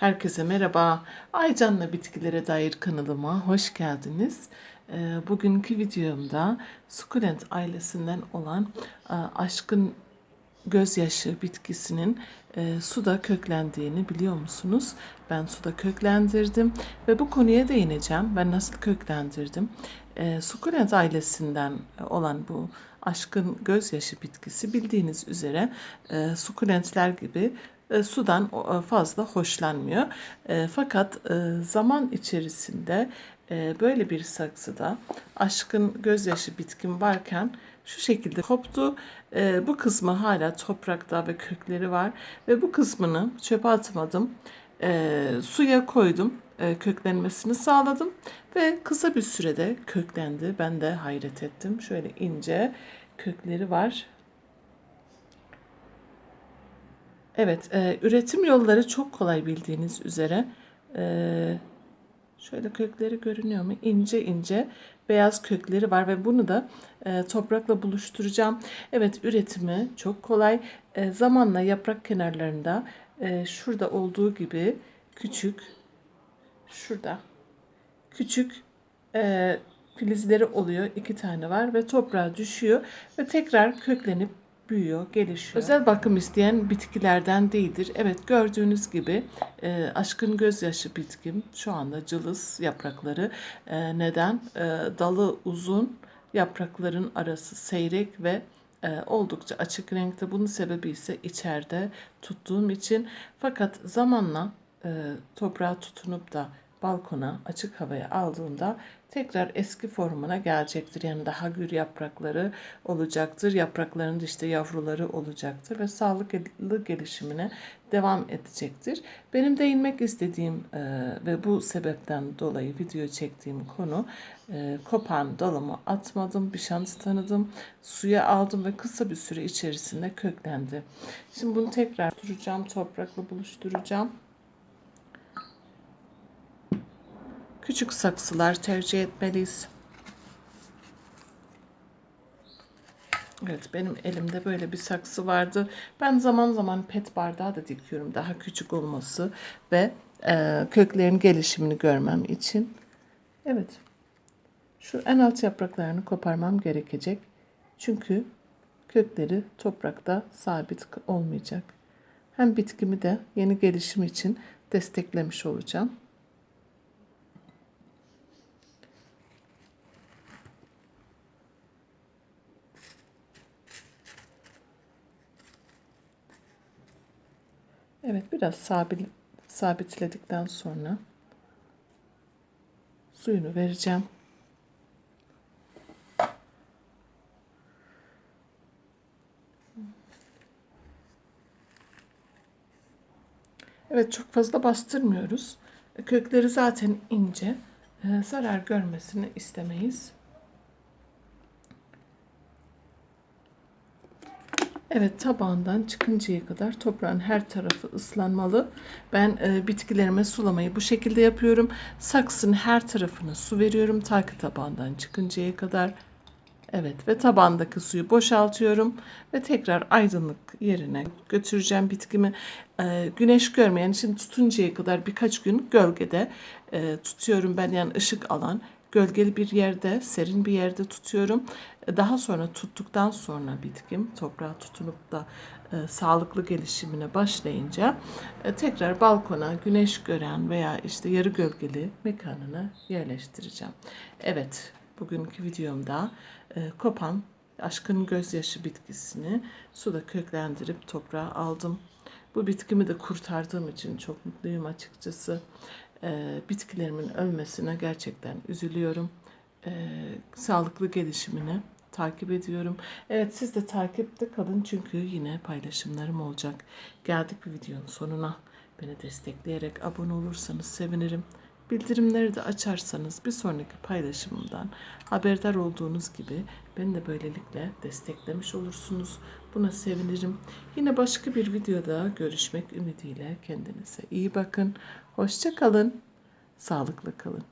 Herkese merhaba. Aycan'la bitkilere dair kanalıma hoş geldiniz. Ee, Bugünkü videomda sukulent ailesinden olan e, aşkın gözyaşı bitkisinin e, suda köklendiğini biliyor musunuz? Ben suda köklendirdim ve bu konuya değineceğim. Ben nasıl köklendirdim? E, sukulent ailesinden olan bu aşkın gözyaşı bitkisi bildiğiniz üzere e, sukulentler gibi e, sudan e, fazla hoşlanmıyor. E, fakat zaman içerisinde böyle bir saksıda aşkın gözyaşı bitkim varken şu şekilde koptu. Bu kısmı hala toprakta ve kökleri var ve bu kısmını çöpe atmadım. Suya koydum. Köklenmesini sağladım ve kısa bir sürede köklendi. Ben de hayret ettim. Şöyle ince kökleri var. Evet, e, üretim yolları çok kolay bildiğiniz üzere. E, şöyle kökleri görünüyor mu? İnce ince beyaz kökleri var ve bunu da e, toprakla buluşturacağım. Evet, üretimi çok kolay. E, zamanla yaprak kenarlarında e, şurada olduğu gibi küçük, şurada küçük e, filizleri oluyor. iki tane var ve toprağa düşüyor ve tekrar köklenip büyüyor, gelişiyor. Özel bakım isteyen bitkilerden değildir. Evet gördüğünüz gibi e, aşkın gözyaşı bitkim şu anda cılız yaprakları. E, neden? E, dalı uzun, yaprakların arası seyrek ve e, oldukça açık renkte. Bunun sebebi ise içeride tuttuğum için. Fakat zamanla e, toprağa tutunup da balkona açık havaya aldığımda tekrar eski formuna gelecektir. Yani daha gür yaprakları olacaktır. Yapraklarında işte yavruları olacaktır ve sağlıklı gelişimine devam edecektir. Benim değinmek istediğim e, ve bu sebepten dolayı video çektiğim konu e, kopan dalımı atmadım, bir şans tanıdım, suya aldım ve kısa bir süre içerisinde köklendi. Şimdi bunu tekrar duracağım, toprakla buluşturacağım. Küçük saksılar tercih etmeliyiz. Evet benim elimde böyle bir saksı vardı. Ben zaman zaman pet bardağı da dikiyorum daha küçük olması ve e, köklerin gelişimini görmem için. Evet şu en alt yapraklarını koparmam gerekecek. Çünkü kökleri toprakta sabit olmayacak. Hem bitkimi de yeni gelişim için desteklemiş olacağım. Evet biraz sabit, sabitledikten sonra suyunu vereceğim. Evet çok fazla bastırmıyoruz. Kökleri zaten ince. Ee, zarar görmesini istemeyiz. Evet tabağından çıkıncaya kadar toprağın her tarafı ıslanmalı. Ben e, bitkilerime sulamayı bu şekilde yapıyorum. Saksının her tarafına su veriyorum ta ki tabağından çıkıncaya kadar. Evet ve tabandaki suyu boşaltıyorum ve tekrar aydınlık yerine götüreceğim bitkimi. E, güneş görmeyen için tutuncaya kadar birkaç gün gölgede e, tutuyorum ben yani ışık alan gölgeli bir yerde, serin bir yerde tutuyorum. Daha sonra tuttuktan sonra bitkim toprağa tutunup da e, sağlıklı gelişimine başlayınca e, tekrar balkona güneş gören veya işte yarı gölgeli mekanına yerleştireceğim. Evet, bugünkü videomda e, kopan aşkın gözyaşı bitkisini suda köklendirip toprağa aldım. Bu bitkimi de kurtardığım için çok mutluyum açıkçası. Ee, bitkilerimin ölmesine gerçekten üzülüyorum. Ee, sağlıklı gelişimini takip ediyorum. Evet siz de takipte kalın çünkü yine paylaşımlarım olacak. Geldik bir videonun sonuna. Beni destekleyerek abone olursanız sevinirim. Bildirimleri de açarsanız bir sonraki paylaşımımdan haberdar olduğunuz gibi beni de böylelikle desteklemiş olursunuz. Buna sevinirim. Yine başka bir videoda görüşmek ümidiyle kendinize iyi bakın. Hoşça kalın. Sağlıklı kalın.